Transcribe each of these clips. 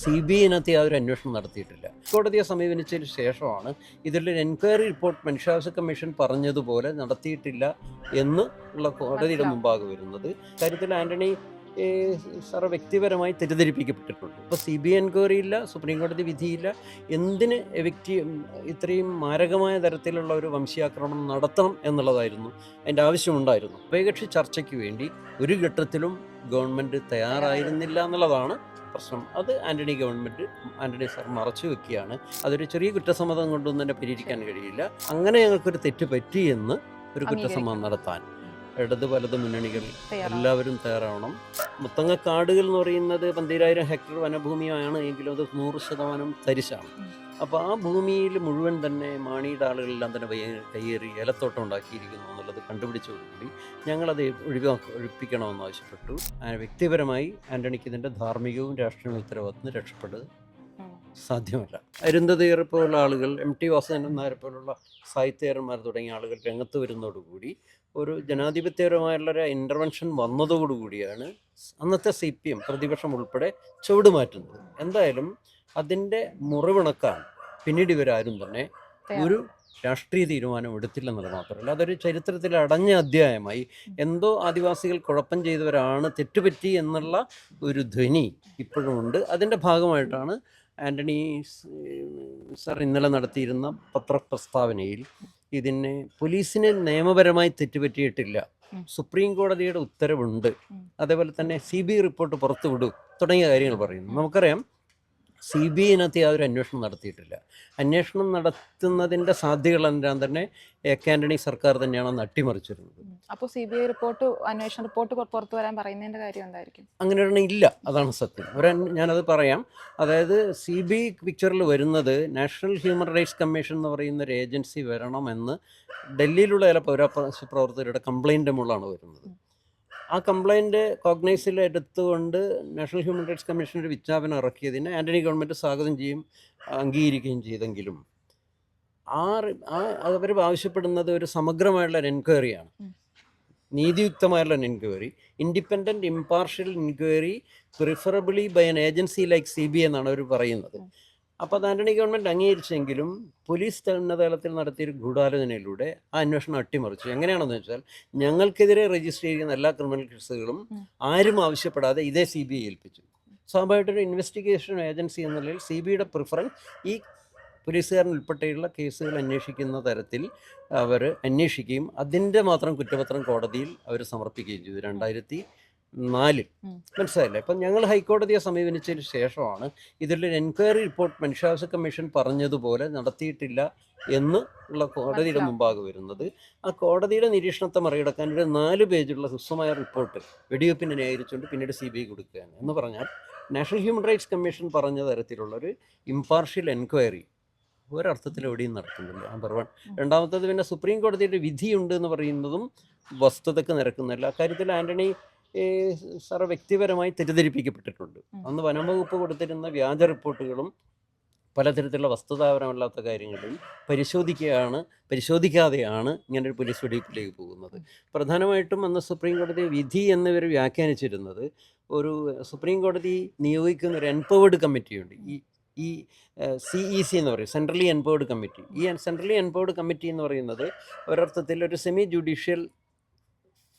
C B ഐനകത്ത് യാതൊരു അന്വേഷണം നടത്തിയിട്ടില്ല. കോടതിയെ സമീപിച്ചതിന് ശേഷമാണ് ഇതിലൊരു എൻക്വയറി റിപ്പോർട്ട് മനുഷ്യാവകാശ കമ്മീഷൻ പറഞ്ഞതുപോലെ നടത്തിയിട്ടില്ല എന്ന് ഉള്ള കോടതിയുടെ മുമ്പാകെ വരുന്നത്. കാര്യത്തിൽ ആന്റണി സാറ് വ്യക്തിപരമായി തെറ്റിദ്ധരിപ്പിക്കപ്പെട്ടിട്ടുണ്ട്. ഇപ്പോൾ സി ബി ഐ എൻക്വയറി ഇല്ല സുപ്രീം കോടതി വിധിയില്ല. എന്തിന് വ്യക്തി ഇത്രയും മാരകമായ തരത്തിലുള്ള ഒരു വംശീയാക്രമണം നടത്തണം എന്നുള്ളതായിരുന്നു അതിന്റെ ആവശ്യമുണ്ടായിരുന്നു. ഉഭയകക്ഷി ചർച്ചയ്ക്ക് വേണ്ടി ഒരു ഘട്ടത്തിലും ഗവൺമെന്റ് തയ്യാറായിരുന്നില്ല എന്നുള്ളതാണ് പ്രശ്നം. അത് ആന്റണി ഗവൺമെന്റ് ആന്റണി സാർ മറച്ചു വെക്കുകയാണ്. അതൊരു ചെറിയ കുറ്റസമ്മതം കൊണ്ടൊന്നും തന്നെ പരിഹരിക്കാൻ കഴിയില്ല. അങ്ങനെ ഞങ്ങൾക്കൊരു തെറ്റ് പറ്റിയെന്ന് ഒരു കുറ്റസമ്മതം നടത്താൻ. ഇടത് വലത് മുന്നണികൾ എല്ലാവരും തയ്യാറാവണം. മുത്തങ്ങ കാടുകൾ എന്ന് പറയുന്നത് പന്തിരായിരം ഹെക്ടർ വനഭൂമിയാണ് എങ്കിലും അത് നൂറ് ശതമാനം തരിശാണ്. അപ്പോൾ ആ ഭൂമിയിൽ മുഴുവൻ തന്നെ മാണിയുടെ ആളുകളെല്ലാം തന്നെ കയ്യേറി ഏലത്തോട്ടം ഉണ്ടാക്കിയിരിക്കുന്നു എന്നുള്ളത് കണ്ടുപിടിച്ചതോടുകൂടി ഞങ്ങളത് ഒഴിവാക്ക ഒഴിപ്പിക്കണമെന്ന് ആവശ്യപ്പെട്ടു. വ്യക്തിപരമായി ആന്റണിക്ക് ഇതിന്റെ ധാർമ്മികവും രാഷ്ട്രീയ ഉത്തരവാദിത്തം രക്ഷപ്പെടുക സാധ്യമല്ല. അരുന്ധതിയറെ പോലുള്ള ആളുകൾ എം ടി വാസുദേവൻ പോലുള്ള സാഹിത്യകാരന്മാർ തുടങ്ങിയ ആളുകൾ രംഗത്ത് വരുന്നതോടുകൂടി ഒരു ജനാധിപത്യപരമായുള്ള ഒരു ഇന്റർവെൻഷൻ വന്നതോടുകൂടിയാണ് അന്നത്തെ സി പി എം പ്രതിപക്ഷം ഉൾപ്പെടെ ചുവടുമാറ്റുന്നത് എന്തായാലും അതിന്റെ മുറിവിണക്കാൻ പിന്നീട് ഇവരാരും തന്നെ ഒരു രാഷ്ട്രീയ തീരുമാനം എടുത്തില്ലെന്നത് മാത്രമല്ല അതൊരു ചരിത്രത്തിൽ അടഞ്ഞ അധ്യായമായി എന്തോ ആദിവാസികൾ കുഴപ്പം ചെയ്തവരാണ് തെറ്റുപറ്റി എന്നുള്ള ഒരു ധ്വനി ഇപ്പോഴും ഉണ്ട്. അതിന്റെ ഭാഗമായിട്ടാണ് ആന്റണി സാർ ഇന്നലെ നടത്തിയിരുന്ന പത്രപ്രസ്താവനയിൽ ഇതിനെ പോലീസിനെ നിയമപരമായി തെറ്റുപറ്റിയിട്ടില്ല. സുപ്രീം കോടതിയുടെ ഉത്തരവുണ്ട്. അതേപോലെ തന്നെ സി ബി ഐ റിപ്പോർട്ട് പുറത്തുവിടൂ തുടങ്ങിയ കാര്യങ്ങൾ പറയുന്നു. നമുക്കറിയാം സി ബി ഐനകത്ത് യാതൊരു അന്വേഷണം നടത്തിയിട്ടില്ല. അന്വേഷണം നടത്തുന്നതിന്റെ സാധ്യതകളെല്ലാം തന്നെ എ കെ ആന്റണി സർക്കാർ തന്നെയാണ് നട്ടിമറിച്ചിരുന്നത്. അപ്പോൾ സി ബി ഐ റിപ്പോർട്ട് അന്വേഷണ റിപ്പോർട്ട് പുറത്തു വരാൻ പറയുന്നതിന്റെ കാര്യം എന്തായിരിക്കും? അങ്ങനെ ഒരെണ്ണം ഇല്ല. അതാണ് സത്യം. ഒരു ഞാനത് പറയാം. അതായത് സി ബി ഐ പിക്ചറിൽ വരുന്നത് നാഷണൽ ഹ്യൂമൻ റൈറ്റ്സ് കമ്മീഷൻ എന്ന് പറയുന്ന ഒരു ഏജൻസി വരണമെന്ന് ഡൽഹിയിലുള്ള ചില പൗരാവകാശ പ്രവർത്തകരുടെ കംപ്ലൈന്റ് മുകളിലാണ് വരുന്നത്. ആ കംപ്ലൈന്റ് കോഗ്നൈസിൽ എടുത്തുകൊണ്ട് നാഷണൽ ഹ്യൂമൻ റൈറ്റ്സ് കമ്മീഷൻ ഒരു വിജ്ഞാപനം ഇറക്കിയതിനെ ആന്റണി ഗവൺമെന്റ് സ്വാഗതം ചെയ്യും അംഗീകരിക്കുകയും ചെയ്തെങ്കിലും. ആ അവർ ആവശ്യപ്പെടുന്നത് ഒരു സമഗ്രമായുള്ള ഒരു എൻക്വയറിയാണ് നീതിയുക്തമായുള്ള നീതിയുക്തമായുള്ള enquiry independent impartial enquiry preferably by an agency like C B എന്നാണ് അവർ പറയുന്നത്. അപ്പോൾ അത് ആന്റണി ഗവൺമെന്റ് അംഗീകരിച്ചെങ്കിലും പോലീസ് ഉന്നതതലത്തിൽ നടത്തിയൊരു ഗൂഢാലോചനയിലൂടെ ആ അന്വേഷണം അട്ടിമറിച്ചു. എങ്ങനെയാണെന്ന് വെച്ചാൽ ഞങ്ങൾക്കെതിരെ രജിസ്റ്റർ ചെയ്യുന്ന എല്ലാ ക്രിമിനൽ കേസുകളും ആരും ആവശ്യപ്പെടാതെ ഇതേ സി ബി ഐ ഏൽപ്പിച്ചു. സ്വാഭാവികമായിട്ടൊരു ഇൻവെസ്റ്റിഗേഷൻ ഏജൻസി എന്ന നിലയിൽ സി ബി ഐയുടെ പ്രിഫറൻസ് ഈ പോലീസുകാരൻ ഉൾപ്പെട്ടെയുള്ള കേസുകൾ അന്വേഷിക്കുന്ന തരത്തിൽ അവർ അന്വേഷിക്കുകയും അതിന്റെ മാത്രം കുറ്റപത്രം കോടതിയിൽ അവർ സമർപ്പിക്കുകയും ചെയ്തു. രണ്ടായിരത്തി നാലിൽ. മനസ്സിലായില്ലേ? അപ്പം ഞങ്ങൾ ഹൈക്കോടതിയെ സമീപിച്ചതിന് ശേഷമാണ് ഇതിലൊരു എൻക്വയറി റിപ്പോർട്ട് മനുഷ്യാവകാശ കമ്മീഷൻ പറഞ്ഞതുപോലെ നടത്തിയിട്ടില്ല എന്ന് ഉള്ള കോടതിയുടെ മുമ്പാകെ വരുന്നത്. ആ കോടതിയുടെ നിരീക്ഷണത്തെ മറികടക്കാൻ ഒരു നാല് പേജുള്ള ഹ്രസ്വമായ റിപ്പോർട്ട് വെടിവെപ്പിനെ ന്യായീകരിച്ചുകൊണ്ട് പിന്നീട് സി ബി ഐ കൊടുക്കുകയാണ്. എന്ന് പറഞ്ഞാൽ നാഷണൽ ഹ്യൂമൻ റൈറ്റ്സ് കമ്മീഷൻ പറഞ്ഞ തരത്തിലുള്ള ഒരു ഇമ്പാർഷ്യൽ എൻക്വയറി ഒരർത്ഥത്തിൽ എവിടെയും നടക്കുന്നില്ല. Number one. രണ്ടാമത്തത് പിന്നെ സുപ്രീം കോടതിയുടെ വിധിയുണ്ട് എന്ന് പറയുന്നതും വസ്തുതക്ക് നിരക്കുന്നില്ല അക്കാര്യത്തിൽ ആന്റണി സാറ് വ്യക്തിപരമായി തെറ്റിദ്ധരിപ്പിക്കപ്പെട്ടിട്ടുണ്ട്. അന്ന് വനം വകുപ്പ് കൊടുത്തിരുന്ന വ്യാജ റിപ്പോർട്ടുകളും പലതരത്തിലുള്ള വസ്തുതാപരമല്ലാത്ത കാര്യങ്ങളും പരിശോധിക്കുകയാണ് പരിശോധിക്കാതെയാണ് ഇങ്ങനൊരു ഒരു പോലീസ് വെടിവയ്പ്പിലേക്ക് പോകുന്നത്. പ്രധാനമായിട്ടും അന്ന് സുപ്രീം കോടതി വിധി എന്നിവർ വ്യാഖ്യാനിച്ചിരുന്നത് ഒരു സുപ്രീം കോടതി നിയോഗിക്കുന്ന ഒരു എൻപവേർഡ് കമ്മിറ്റിയുണ്ട്. ഈ ഈ സി ഇ സി എന്ന് പറയും സെൻട്രലി എൻപവേർഡ് കമ്മിറ്റി. ഈ സെൻട്രലി എൻപവേർഡ് കമ്മിറ്റി എന്ന് പറയുന്നത് ഒരർത്ഥത്തിൽ ഒരു സെമി ജുഡീഷ്യൽ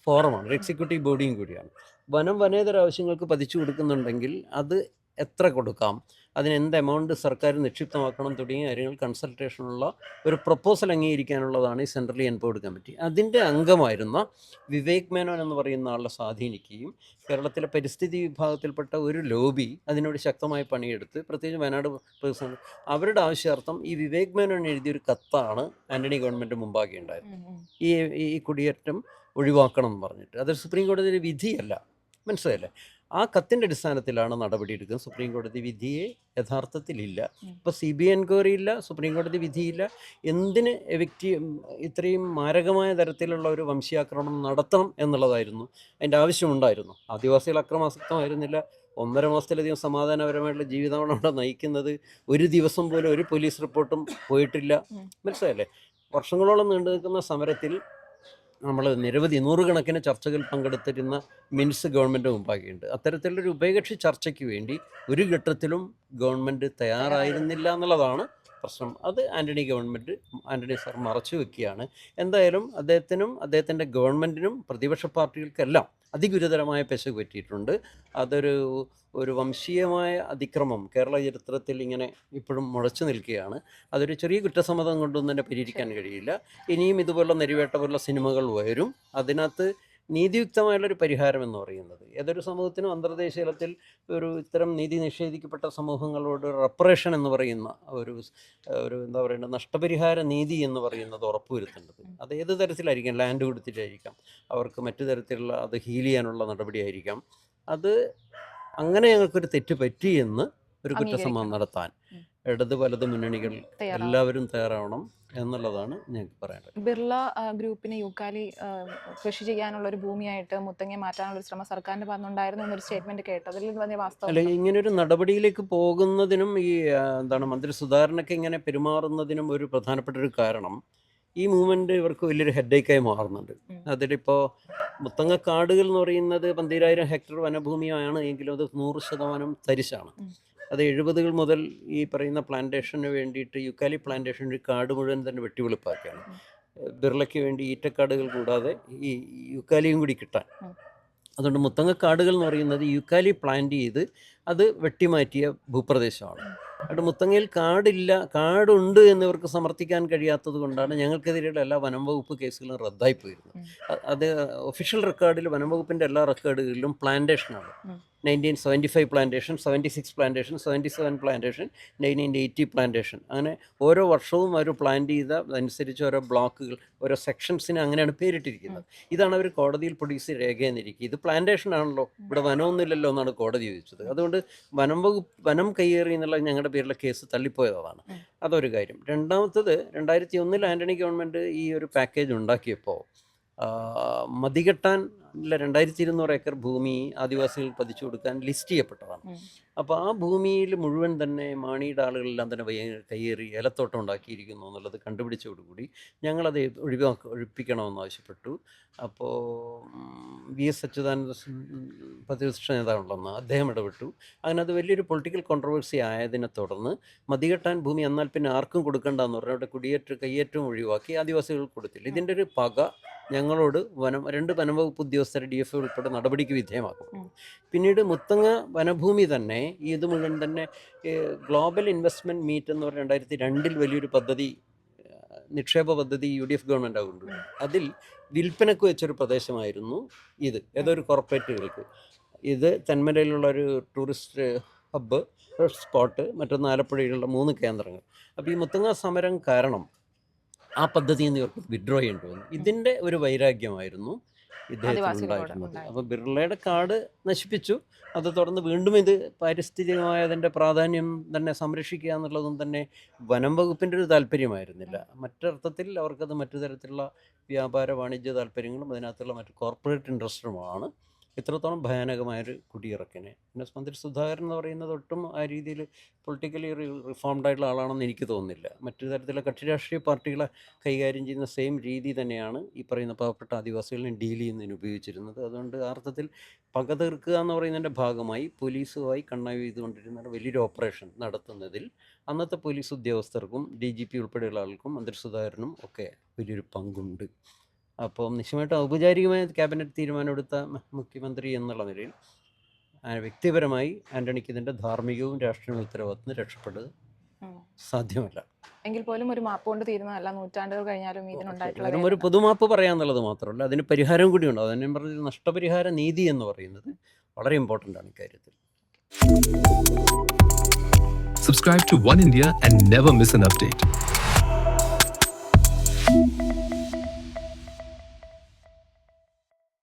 ഫോറമാണ്. ഒരു എക്സിക്യൂട്ടീവ് ബോഡിയും കൂടിയാണ്. വനം വനേതര ആവശ്യങ്ങൾക്ക് പതിച്ചു കൊടുക്കുന്നുണ്ടെങ്കിൽ അത് എത്ര കൊടുക്കാം? അതിന് എന്ത് എമൗണ്ട് സർക്കാർ നിക്ഷിപ്തമാക്കണം തുടങ്ങിയ കാര്യങ്ങൾ കൺസൾട്ടേഷനുള്ള ഒരു പ്രപ്പോസൽ അംഗീകരിക്കാനുള്ളതാണ് ഈ സെൻട്രലി എൻപോർഡ് കമ്മിറ്റി അതിന്റെ അംഗമായിരുന്ന വിവേക് മേനോൻ എന്ന് പറയുന്ന ആളെ സ്വാധീനിക്കുകയും കേരളത്തിലെ പരിസ്ഥിതി വിഭാഗത്തിൽപ്പെട്ട ഒരു ലോബി അതിനോട് ശക്തമായി പണിയെടുത്ത് പ്രത്യേകിച്ച് വയനാട് പേഴ്സൺ അവരുടെ ആവശ്യാർത്ഥം ഈ വിവേക് മേനോൻ എഴുതിയൊരു കത്താണ് ആന്റണി ഗവൺമെന്റ് മുമ്പാകെ ഉണ്ടായത്. ഈ ഈ കുടിയേറ്റം ഒഴിവാക്കണം എന്ന് പറഞ്ഞിട്ട്. അത് സുപ്രീം കോടതിയുടെ വിധിയല്ല. മനസ്സിലായല്ലേ? ആ കത്തിന്റെ അടിസ്ഥാനത്തിലാണ് നടപടിയെടുക്കുന്നത്. സുപ്രീം കോടതി വിധിയെ യഥാർത്ഥത്തിലില്ല. ഇപ്പോൾ സി ബി എൻക്വയറി ഇല്ല സുപ്രീം കോടതി വിധിയില്ല. എന്തിന് വ്യക്തി ഇത്രയും മാരകമായ തരത്തിലുള്ള ഒരു വംശീയാക്രമണം നടത്തണം എന്നുള്ളതായിരുന്നു അതിന്റെ ആവശ്യമുണ്ടായിരുന്നു. ആദിവാസികൾ അക്രമാസക്തമായിരുന്നില്ല. ഒന്നര മാസത്തിലധികം സമാധാനപരമായിട്ടുള്ള ജീവിതമാണ് അവിടെ നയിക്കുന്നത്. ഒരു ദിവസം പോലും ഒരു പോലീസ് റിപ്പോർട്ടും പോയിട്ടില്ല. മനസ്സിലായല്ലേ? വർഷങ്ങളോളം നീണ്ടു നിൽക്കുന്ന സമരത്തിൽ നമ്മൾ നിരവധി നൂറുകണക്കിന് ചർച്ചകൾ പങ്കെടുത്തിരുന്ന മിൻസ് ഗവൺമെന്റ് മുമ്പാകെയുണ്ട്. അത്തരത്തിലുള്ളൊരു ഉഭയകക്ഷി ചർച്ചയ്ക്ക് വേണ്ടി ഒരു ഘട്ടത്തിലും ഗവൺമെന്റ് തയ്യാറായിരുന്നില്ല എന്നുള്ളതാണ് പ്രശ്നം. അത് ആന്റണി ഗവൺമെന്റ് ആന്റണി സാർ മറച്ചു വെക്കുകയാണ്. എന്തായാലും അദ്ദേഹത്തിനും അദ്ദേഹത്തിന്റെ ഗവൺമെന്റിനും പ്രതിപക്ഷ പാർട്ടികൾക്കെല്ലാം അതിഗുരുതരമായ പെശക് പറ്റിയിട്ടുണ്ട്. അതൊരു ഒരു വംശീയമായ അതിക്രമം കേരള ചരിത്രത്തിൽ ഇങ്ങനെ ഇപ്പോഴും മുളച്ചു നിൽക്കുകയാണ്. അതൊരു ചെറിയ കുറ്റസമ്മതം കൊണ്ടൊന്നും തന്നെ പരിഹരിക്കാൻ കഴിയില്ല. ഇനിയും ഇതുപോലുള്ള നെരിവേട്ട പോലുള്ള സിനിമകൾ വരും. അതിനകത്ത് നീതിയുക്തമായുള്ളൊരു പരിഹാരം എന്ന് പറയുന്നത്. ഏതൊരു സമൂഹത്തിനും അന്തർദേശീയ തലത്തിൽ ഒരു ഇത്തരം നീതി നിഷേധിക്കപ്പെട്ട സമൂഹങ്ങളോട് റെപ്പറേഷൻ എന്ന് പറയുന്ന ഒരു ഒരു എന്താ പറയുക നഷ്ടപരിഹാര നീതി എന്ന് പറയുന്നത് ഉറപ്പുവരുത്തേണ്ടത്. അത് ഏത് തരത്തിലായിരിക്കാം? ലാൻഡ് കൊടുത്തിട്ടായിരിക്കാം. അവർക്ക് മറ്റു തരത്തിലുള്ള അത് ഹീൽ ചെയ്യാനുള്ള നടപടിയായിരിക്കാം. അത് അങ്ങനെ ഞങ്ങൾക്കൊരു തെറ്റ് പറ്റി എന്ന് ഒരു കുറ്റസമ്മതം നടത്താൻ. ഇടത് വലത് മുന്നണികൾ എല്ലാവരും തയ്യാറാവണം എന്നുള്ളതാണ് ഞങ്ങൾക്ക് പറയാനുള്ളത്. ബിർള ഗ്രൂപ്പിനെ യൂക്കാലി കൃഷി ചെയ്യാനുള്ള ഒരു ഭൂമിയായിട്ട് മുത്തങ്ങയെ മാറ്റാനുള്ള ഒരു ശ്രമം സർക്കാരിന്റെ ഭാഗത്തുണ്ടായിരുന്നു എന്നൊരു സ്റ്റേറ്റ്മെന്റ് കേട്ടു അതിൽ വലിയ വാസ്തവം അല്ലെ ഇങ്ങനെ ഒരു നടപടിയിലേക്ക് പോകുന്നതിനും ഈ എന്താണ് മന്ത്രി സുധാകരനൊക്കെ ഇങ്ങനെ പെരുമാറുന്നതിനും ഒരു പ്രധാനപ്പെട്ട ഒരു കാരണം ഈ മൂവ്മെന്റ് ഇവർക്ക് വലിയൊരു ഹെഡേക്കായി മാറുന്നുണ്ട്. അതിലിപ്പോൾ മുത്തങ്ങ കാടുകൾ എന്ന് പറയുന്നത് പന്തിരായിരം ഹെക്ടർ വനഭൂമിയാണ് എങ്കിലും അത് നൂറ് ശതമാനം തരിശാണ്. അത് എഴുപതുകൾ മുതൽ ഈ പറയുന്ന പ്ലാന്റേഷന് വേണ്ടിയിട്ട് യുക്കാലി പ്ലാന്റേഷൻ ഒരു കാട് മുഴുവൻ തന്നെ വെട്ടിവെളുപ്പാക്കുകയാണ്. ബിർളയ്ക്ക് വേണ്ടി ഈറ്റക്കാടുകൾ കൂടാതെ ഈ യുക്കാലിയും കൂടി കിട്ടാൻ. അതുകൊണ്ട് മുത്തങ്ങക്കാടുകൾ എന്ന് പറയുന്നത് യുക്കാലി പ്ലാന്റ് ചെയ്ത് അത് വെട്ടിമാറ്റിയ ഭൂപ്രദേശമാണ്. അതുകൊണ്ട് മുത്തങ്ങയിൽ കാടില്ല കാടുണ്ട് എന്നിവർക്ക് സമർത്ഥിക്കാൻ കഴിയാത്തത് കൊണ്ടാണ് ഞങ്ങൾക്കെതിരെയുള്ള എല്ലാ വനം വകുപ്പ് കേസുകളും റദ്ദായി പോയിരുന്നത്. അത് ഒഫീഷ്യൽ റെക്കോർഡിൽ വനം വകുപ്പിന്റെ എല്ലാ റെക്കോർഡുകളിലും പ്ലാന്റേഷനാണ്. Nineteen seventy five plantation seventy six plantation seventy seven plantation nineteen eighty plantation അങ്ങനെ ഓരോ വർഷവും അവർ പ്ലാന്റ് ചെയ്ത അനുസരിച്ച് ഓരോ ബ്ലോക്കുകൾ ഓരോ സെക്ഷൻസിന് അങ്ങനെയാണ് പേരിട്ടിരിക്കുന്നത്. ഇതാണ് അവർ കോടതിയിൽ പ്രൊഡ്യൂസ് രേഖയെന്നിരിക്കുക ഇത് പ്ലാന്റേഷൻ ആണല്ലോ. ഇവിടെ വനമൊന്നുമില്ലല്ലോ എന്നാണ് കോടതി ചോദിച്ചത്. അതുകൊണ്ട് വനം വകുപ്പ് വനം കയ്യേറി എന്നുള്ള ഞങ്ങളുടെ പേരിലെ കേസ് തള്ളിപ്പോയതാണ്. അതൊരു കാര്യം. രണ്ടാമത്തത് രണ്ടായിരത്തി ഒന്നിൽ ആന്റണി ഗവൺമെന്റ് ഈ ഒരു പാക്കേജ് ഉണ്ടാക്കിയപ്പോൾ മതികെട്ടാൻ ഇല്ല രണ്ടായിരത്തി ഇരുന്നൂറ് ഏക്കർ ഭൂമി ആദിവാസികൾ പതിച്ചു കൊടുക്കാൻ ലിസ്റ്റ് ചെയ്യപ്പെട്ടതാണ്. അപ്പോൾ ആ ഭൂമിയിൽ മുഴുവൻ തന്നെ മാണിയുടെ ആളുകളെല്ലാം തന്നെ കയ്യേറി ഏലത്തോട്ടം ഉണ്ടാക്കിയിരിക്കുന്നു എന്നുള്ളത് കണ്ടുപിടിച്ചതോടുകൂടി ഞങ്ങളത് ഒഴിവാക്ക ഒഴിപ്പിക്കണമെന്ന് ആവശ്യപ്പെട്ടു. അപ്പോൾ വി എസ് അച്യുതാനന്ദ പ്രതിപക്ഷ നേതാവുണ്ടെന്ന് അദ്ദേഹം ഇടപെട്ടു. അങ്ങനെ അത് വലിയൊരു പൊളിറ്റിക്കൽ കോൺട്രവേഴ്സി ആയതിനെ തുടർന്ന് മതികെട്ടാൻ ഭൂമി എന്നാൽ പിന്നെ ആർക്കും കൊടുക്കണ്ടെന്ന് പറഞ്ഞു അവിടെ കുടിയേറ്റ കയ്യേറ്റവും ഒഴിവാക്കി ആദിവാസികൾ കൊടുത്തില്ല. ഇതിന്റെ ഒരു പക ഞങ്ങളോട് വനം രണ്ട് വനംവകുപ്പ് ഉദ്യോഗസ്ഥരെ ഡി എഫ് ഉൾപ്പെടെ നടപടിക്ക് വിധേയമാക്കും. പിന്നീട് മുത്തങ്ങ വനഭൂമി തന്നെ ഇത് മുഴുവൻ തന്നെ ഗ്ലോബൽ ഇൻവെസ്റ്റ്മെന്റ് മീറ്റ് എന്ന് പറഞ്ഞ രണ്ടായിരത്തി രണ്ടിൽ വലിയൊരു പദ്ധതി നിക്ഷേപ പദ്ധതി യു ഡി എഫ് ഗവൺമെന്റ് കൊണ്ടുവരും അതിൽ വിൽപ്പനക്ക് വെച്ചൊരു പ്രദേശമായിരുന്നു ഇത്. ഏതൊരു കോർപ്പറേറ്റുകൾക്ക്. ഇത് തെന്മലയിലുള്ള ഒരു ടൂറിസ്റ്റ് ഹബ്ബ് സ്പോട്ട് മറ്റൊന്ന് ആലപ്പുഴയിലുള്ള മൂന്ന് കേന്ദ്രങ്ങൾ. അപ്പോൾ ഈ മുത്തങ്ങ സമരം കാരണം ആ പദ്ധതിയിൽ നിന്ന് ഇവർക്ക് വിഡ്രോ ചെയ്യേണ്ടി വന്നു. ഇതിന്റെ ഒരു വൈരാഗ്യമായിരുന്നു. ഇദ്ദേഹത്തിന് ആദിവാസികളോട് ഉണ്ടായിരുന്നത് ഉണ്ടായിരുന്നത്. അപ്പോൾ ബിർളയുടെ കാട് നശിപ്പിച്ചു. അത് തുടർന്ന് വീണ്ടും ഇത് പാരിസ്ഥിതികമായതിന്റെ പ്രാധാന്യം തന്നെ സംരക്ഷിക്കുക എന്നുള്ളതും തന്നെ വനം വകുപ്പിന്റെ ഒരു താല്പര്യമായിരുന്നില്ല. മറ്റർത്ഥത്തിൽ അവർക്കത് മറ്റു തരത്തിലുള്ള വ്യാപാര വാണിജ്യ താല്പര്യങ്ങളും അതിനകത്തുള്ള മറ്റു കോർപ്പറേറ്റ് ഇൻട്രസ്റ്റുമാണ് ഇത്രത്തോളം ഭയാനകമായൊരു കുടിയിറക്കിനെ. പിന്നെ മന്ത്രി സുധാകരൻ എന്ന് പറയുന്നത് ഒട്ടും ആ രീതിയിൽ പൊളിറ്റിക്കലി റിഫോംഡ് ആയിട്ടുള്ള ആളാണെന്ന് എനിക്ക് തോന്നുന്നില്ല. മറ്റു തരത്തിലുള്ള കക്ഷി രാഷ്ട്രീയ പാർട്ടികളെ കൈകാര്യം ചെയ്യുന്ന സെയിം രീതി തന്നെയാണ് ഈ പറയുന്ന പാവപ്പെട്ട ആദിവാസികളെ ഡീൽ ചെയ്യുന്നതിന് ഉപയോഗിച്ചിരുന്നത്. അതുകൊണ്ട് അർത്ഥത്തിൽ പക തീർക്കുക എന്ന് പറയുന്നതിന്റെ ഭാഗമായി പോലീസുമായി കണ്ണായി ചെയ്തുകൊണ്ടിരുന്ന വലിയൊരു ഓപ്പറേഷൻ നടത്തുന്നതിൽ അന്നത്തെ പോലീസ് ഉദ്യോഗസ്ഥർക്കും ഡി ജി പി ഉൾപ്പെടെയുള്ള ആൾക്കും മന്ത്രി സുധാകരനും ഒക്കെ വലിയൊരു പങ്കുണ്ട്. അപ്പോൾ നിശ്ചയമായിട്ട് ഔപചാരികമായ ക്യാബിനറ്റ് തീരുമാനമെടുത്ത മുഖ്യമന്ത്രി എന്നുള്ള നിലയിൽ ആ, വ്യക്തിപരമായി ആന്റണിക്ക് ഇതിന്റെ ധാർമ്മികവും രാഷ്ട്രീയ ഉത്തരവാദിത്വം രക്ഷപ്പെടുക സാധ്യമല്ല. എങ്കിൽ പോലും ഒരു മാപ്പ് കൊണ്ട് തീരുന്നതല്ല നൂറ്റാണ്ടുകൾ കഴിഞ്ഞാലും ഇതിനുണ്ടായിട്ടുള്ള ഒരു പൊതുമാപ്പ് പറയാന്നുള്ളത് മാത്രമല്ല അതിന് പരിഹാരം കൂടിയുണ്ട്. അതിനെ പറഞ്ഞ നഷ്ടപരിഹാര നീതി എന്ന് പറയുന്നത് വളരെ ഇമ്പോർട്ടന്റ് ആണ് ഇക്കാര്യത്തിൽ. Subscribe to One India and never miss an update.